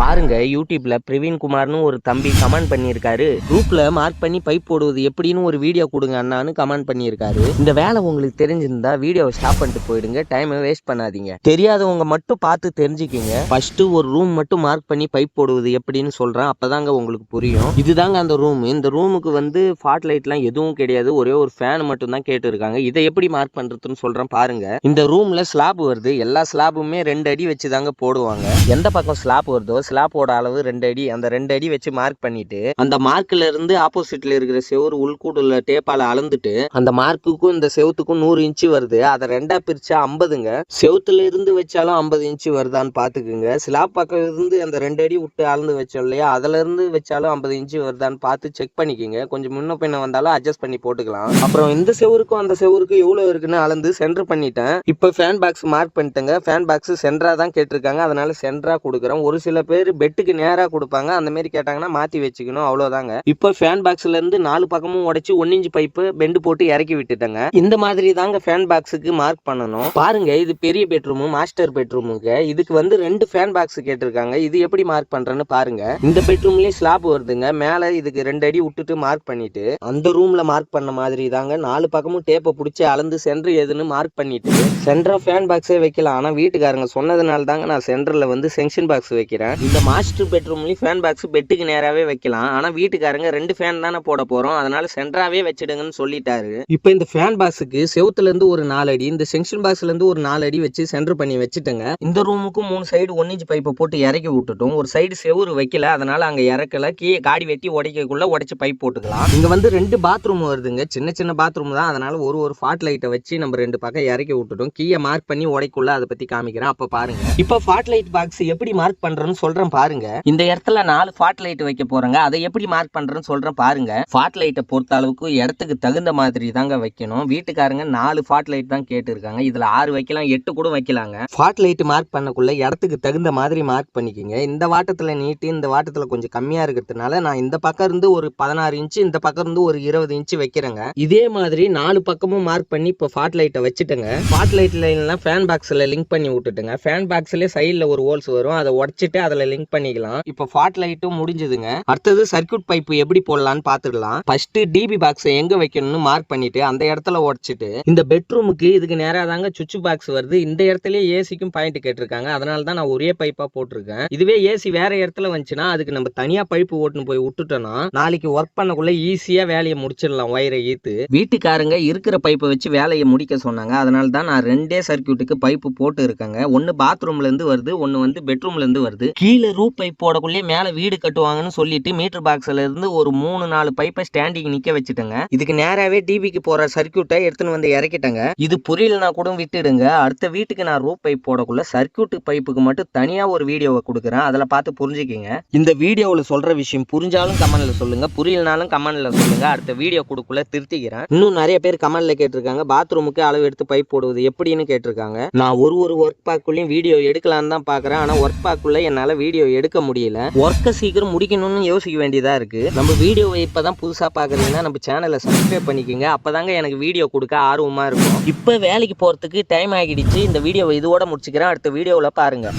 பாருங்க யூடியூப்ல பிரவீன் குமார்னு ஒரு தம்பி கமெண்ட் பண்ணியிருக்காரு. குரூப்ல மார்க் பண்ணி பைப் போடுவது எப்படின்னு ஒரு வீடியோ கொடுங்க அண்ணான்னு கமெண்ட் பண்ணியிருக்காரு. இந்த வேலை உங்களுக்கு தெரிஞ்சிருந்தா வீடியோவை ஸ்டாப் பண்ணிட்டு போயிடுங்க டைமை வேஸ்ட் பண்ணாதீங்க. தெரியாதவங்க மட்டும் பார்த்து தெரிஞ்சுக்கிங்க. ஃபர்ஸ்ட் ஒரு ரூம் மட்டும் மார்க் பண்ணி பைப் போடுவது எப்படின்னு சொல்றேன் அப்பதாங்க உங்களுக்கு புரியும். இதுதாங்க அந்த ரூம் இந்த ரூமுக்கு வந்து ஃபாட் லைட்லாம் எதுவும் கிடையாது. ஒரே ஒரு ஃபேன் மட்டும் தான் கேட்டிருக்காங்க. இதை எப்படி மார்க் பண்றதுன்னு சொல்றேன் பாருங்க. இந்த ரூம்ல ஸ்லாப் வருது. எல்லா ஸ்லாபுமே ரெண்டு அடி வச்சு தாங்க போடுவாங்க. எந்த பக்கம் ஸ்லாப் வருதோ ஸ்லாப்போட அளவு ரெண்டு அடி அந்த ரெண்டு அடி வச்சு மார்க் பண்ணிட்டு அந்த மார்க்ல இருந்து ஆப்போசிட்ல இருக்கிற செவுரு உள்கூடுல டேப்பால அளந்துட்டு அந்த மார்க்குக்கும் இந்த செவுத்துக்கும் நூறு இன்ச்சு வருது. அதை ரெண்டா பிரிச்சா ஐம்பதுங்க. செவத்துல இருந்து வச்சாலும் ஐம்பது இன்ச்சு வருதான்னு பாத்துக்குங்க. ஸ்லாப் பக்கம் இருந்து அந்த ரெண்டு அடி விட்டு அளந்து வச்சோம் இல்லையா? அதுல இருந்து வச்சாலும் ஐம்பது இன்ச்சு வருதான்னு பார்த்து செக் பண்ணிக்கோங்க. கொஞ்சம் முன்ன பின்ன வந்தாலும் அட்ஜஸ்ட் பண்ணி போட்டுக்கலாம். அப்புறம் இந்த செவருக்கும் அந்த செவருக்கும் எவ்வளவு இருக்குன்னு அளந்து சென்டர் பண்ணிட்டேன். இப்போ ஃபேன் பாக்ஸ் மார்க் பண்ணிட்டேங்க. ஃபேன் பாக்ஸ் சென்டரா தான் கேட்டிருக்காங்க. அதனால சென்டரா கொடுக்குறோம் ஒரு சில பேர் பெட்டுக்கு நேராக கொடுப்பாங்க. அந்த மாதிரி கேட்டாங்கன்னா மாற்றி வச்சுக்கணும். அவ்வளோதாங்க இப்போ ஃபேன் பாக்ஸ்ல இருந்து நாலு பக்கமும் உடைச்சு ஒன் இன்ச் பைப்பு பெண்டு போட்டு இறக்கி விட்டுட்டேங்க. இந்த மாதிரி தாங்க ஃபேன் பாக்ஸுக்கு மார்க் பண்ணணும். பாருங்க இது பெரிய பெட்ரூமு மாஸ்டர் பெட்ரூமுங்க இதுக்கு வந்து ரெண்டு ஃபேன் பாக்ஸ் கேட்டிருக்காங்க. இது எப்படி மார்க் பண்றேன்னு பாருங்க. இந்த பெட்ரூம்லயே ஸ்லாப் வருதுங்க. மேல இதுக்கு ரெண்டு அடி விட்டுட்டு மார்க் பண்ணிட்டு அந்த ரூம்ல மார்க் பண்ண மாதிரி தாங்க. நாலு பக்கமும் டேப்பை பிடிச்சி அளந்து சென்டர் எதுன்னு மார்க் பண்ணிட்டு சென்டரா ஃபேன் பாக்ஸே வைக்கலாம். ஆனா வீட்டுக்காரங்க சொன்னதுனால தாங்க நான் சென்டர்ல வந்து செங்ஷன் பாக்ஸ் வைக்கிறேன். இந்த மாஸ்டர் பெட்ரூம்லேயும் ஃபேன் பாக்ஸ் பெட்டுக்கு நேராகவே வைக்கலாம். ஆனால் வீட்டுக்காரங்க ரெண்டு ஃபேன் தானே போட போகிறோம் அதனால சென்டராகவே வச்சிடுங்கன்னு சொல்லிட்டாரு. இப்போ இந்த ஃபேன் பாக்ஸுக்கு செவுத்துலேருந்து ஒரு நாலு அடி இந்த செங்ஷன் பாக்ஸ்லேருந்து ஒரு நாலு அடி வச்சு சென்டர் பண்ணி வச்சுட்டேங்க. இந்த ரூமுக்கும் மூணு சைடு ஒன் இன்ச் பைப்பை போட்டு இறக்கி விட்டுட்டோம். ஒரு சைடு செவுரு வைக்கல. அதனால அங்கே இறக்கல. கீழே காடி வெட்டி உடைக்கக்குள்ள உடச்சி பைப் போட்டுக்கலாம். இங்கே வந்து ரெண்டு பாத்ரூம் வருதுங்க. சின்ன சின்ன பாத்ரூம் தான். அதனால ஒரு ஒரு ஃபாட் லைட்டை வச்சு நம்ம ரெண்டு பக்கம் இறக்கி விட்டுட்டோம். கீழே மார்க் பண்ணி உடைக்குள்ள அதை பற்றி காமிக்கிறேன். அப்போ பாருங்க. இப்போ ஃபாட் லைட் பாக்ஸ் எப்படி மார்க் பண்றேன்னு சொல்றேன் பாருங்க. இந்த இடத்துல நாலு ஃபாட் லைட் வைக்க போறேங்க. அதை எப்படி மார்க் பண்றேன்னு சொல்றேன் பாருங்க. ஃபாட் லைட்டை பொறுத்த அளவுக்கு இடத்துக்கு தகுந்த மாதிரி தாங்க வைக்கணும். வீட்டுக்காரங்க நாலு ஃபாட் லைட் தான் கேட்டிருக்காங்க. இதுல ஆறு வைக்கலாம் எட்டு கூட வைக்கலாங்க. ஃபாட் லைட் மார்க் பண்ணக்குள்ள இடத்துக்கு தகுந்த மாதிரி மார்க் பண்ணிக்கோங்க. இந்த வாட்டத்துல நீட்டு இந்த வாட்டத்துல கொஞ்சம் கம்மியா இருக்கிறதுனால நான் இந்த பக்கம் இருந்து ஒரு பதினாறு இன்ச்சு இந்த பக்கம் இருந்து ஒரு இருபது இன்ச்சு வைக்கிறேங்க. இதே மாதிரி நாலு பக்கமும் மார்க் பண்ணி இப்போ ஃபாட் லைட்டை வச்சுட்டேங்க. ஃபாட் லைட் லைன்லாம் ஃபேன் பாக்ஸ்ல லிங்க் பண்ணி விட்டுட்டுங்க. ஃபேன் பாக்ஸ்ல சைடுல ஒரு ஹோல்ஸ் வரும். அதை உடைச்சிட்டு அதுல லிங்க் பண்ணிக்கலாம். இப்போ ஃபாட் லைட்டும் முடிஞ்சதுங்க. அடுத்தது சர்க்யூட் பைப் எப்படி போடலாம்னு பார்த்துக்கலாம் ஃபர்ஸ்ட் டிபி பாக்ஸ் எங்க வைக்கணும்னு மார்க் பண்ணிட்டு அந்த இடத்துல உடைச்சிட்டு இந்த பெட்ரூமுக்கு இதுக்கு நேரா தாங்க சுவிட்ச் பாக்ஸ் வருது. இந்த இடத்துலயே ஏசிக்கும் பாயிண்ட் கேட்டிருக்காங்க. அதனால தான் நான் ஒரே பைப்பா போட்டிருக்கேன். இதுவே ஏசி வேற இடத்துல வந்துச்சுன்னா அதுக்கு நம்ம தனியா பைப்பு ஓட்டுன்னு போய் விட்டுட்டோம்னா நாளைக்கு ஒர்க் பண்ணக்குள்ள ஈஸியா வேலையை முடிச்சிடலாம் ஒயரை ஈத்து வீட்டுக்காரங்க இருக்கிற பைப்பை வச்சு வேலையை முடிக்க சொன்னாங்க. அதனால தான் நான் ரெண்டே சர்க்கியூட்டுக்கு பைப்பு போட்டு இருக்கேங்க. ஒன்னு பாத்ரூம்ல இருந்து வருது ஒன்னு வந்து பெட்ரூம்ல இருந்து வருது. கீழே ரூப் பைப் போடக்குள்ளே மேலே வீடு கட்டுவாங்கன்னு சொல்லிட்டு மீட்டர் பாக்ஸ்ல இருந்து ஒரு மூணு நாலு பைப்பை ஸ்டாண்டிங் நிக்க வச்சுட்டேங்க. இதுக்கு நேராவே டிபிக்கு போற சர்க்கியூட்டை எடுத்துன்னு வந்து இறக்கிட்டேங்க. இது புரியலனா கூட விட்டுடுங்க. அடுத்த வீட்டுக்கு நான் ரூப் பைப் போடக்குள்ள சர்க்கியூட் பைப்புக்கு மட்டும் தனியா ஒரு வீடியோவை கொடுக்குறேன். அதில் பார்த்து புரிஞ்சுக்கிங்க. இந்த வீடியோவில் சொல்ற விஷயம் புரிஞ்சாலும் கமெண்ட்ல சொல்லுங்க. புரியலனாலும் கமெண்ட்ல சொல்லுங்க. அடுத்த வீடியோ கொடுக்குள்ள திருத்திக்கிறேன். இன்னும் நிறைய பேர் கமெண்ட்ல கேட்டிருக்காங்க. பாத்ரூமுக்கு அளவு எடுத்து பைப் போடுவது எப்படின்னு கேட்டிருக்காங்க. நான் ஒரு ஒரு ஒர்க் பாக்குள்ளேயும் வீடியோ எடுக்கலாம்னு தான் பாக்குறேன் ஆனா ஒர்க் பேக்குள்ள என்னால் வீடியோ எடுக்க முடியல. ஒர்க்கை சீக்கிரம் முடிக்கணும்னு யோசிக்க வேண்டியதா இருக்கு. நம்ம வீடியோவை இப்பதான் புதுசா பாக்குறீங்கன்னா நம்ம சேனலை சப்ஸ்கிரைப் பண்ணிக்கோங்க. அப்பதாங்க எனக்கு வீடியோ கொடுக்க ஆர்வமா இருக்கும். இப்போ வேலைக்கு போறதுக்கு டைம் ஆகிடுச்சு. இந்த வீடியோவை இதோட முடிச்சுக்கிறேன். அடுத்த வீடியோவில் பாருங்க.